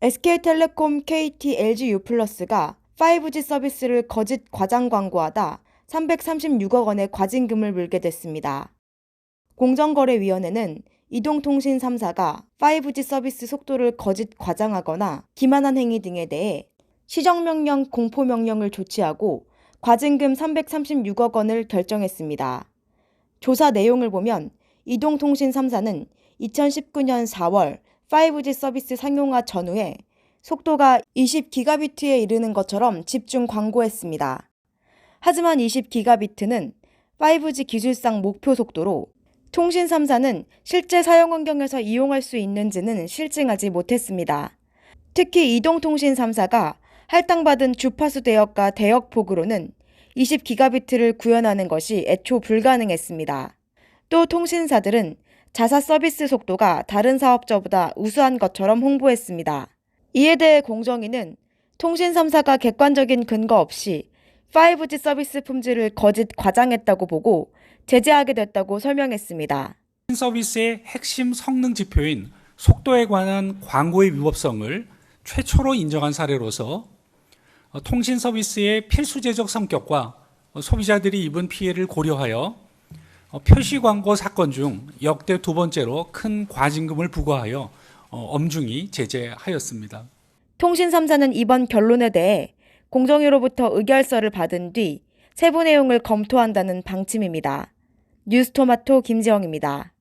SK텔레콤, KT, LG U+가 5G 서비스를 거짓 과장 광고하다 336억 원의 과징금을 물게 됐습니다. 공정거래위원회는 이동통신 3사가 5G 서비스 속도를 거짓 과장하거나 기만한 행위 등에 대해 시정명령 공포명령을 조치하고 과징금 336억 원을 결정했습니다. 조사 내용을 보면 이동통신 3사는 2019년 4월 5G 서비스 상용화 전후에 속도가 20기가비트에 이르는 것처럼 집중 광고했습니다. 하지만 20기가비트는 5G 기술상 목표 속도로 통신 3사는 실제 사용 환경에서 이용할 수 있는지는 실증하지 못했습니다. 특히 이동통신 3사가 할당받은 주파수 대역과 대역 폭으로는 20기가비트를 구현하는 것이 애초 불가능했습니다. 또 통신사들은 자사 서비스 속도가 다른 사업자보다 우수한 것처럼 홍보했습니다. 이에 대해 공정위는 통신 3사가 객관적인 근거 없이 5G 서비스 품질을 거짓 과장했다고 보고 제재하게 됐다고 설명했습니다. 서비스의 핵심 성능 지표인 속도에 관한 광고의 위법성을 최초로 인정한 사례로서 어, 통신 서비스의 필수제적 성격과 어, 소비자들이 입은 피해를 고려하여 어, 표시 광고 사건 중 역대 두 번째로 큰 과징금을 부과하여 어, 엄중히 제재하였습니다. 통신 3사는 이번 결론에 대해 공정위로부터 의결서를 받은 뒤 세부 내용을 검토한다는 방침입니다. 뉴스토마토 김지영입니다.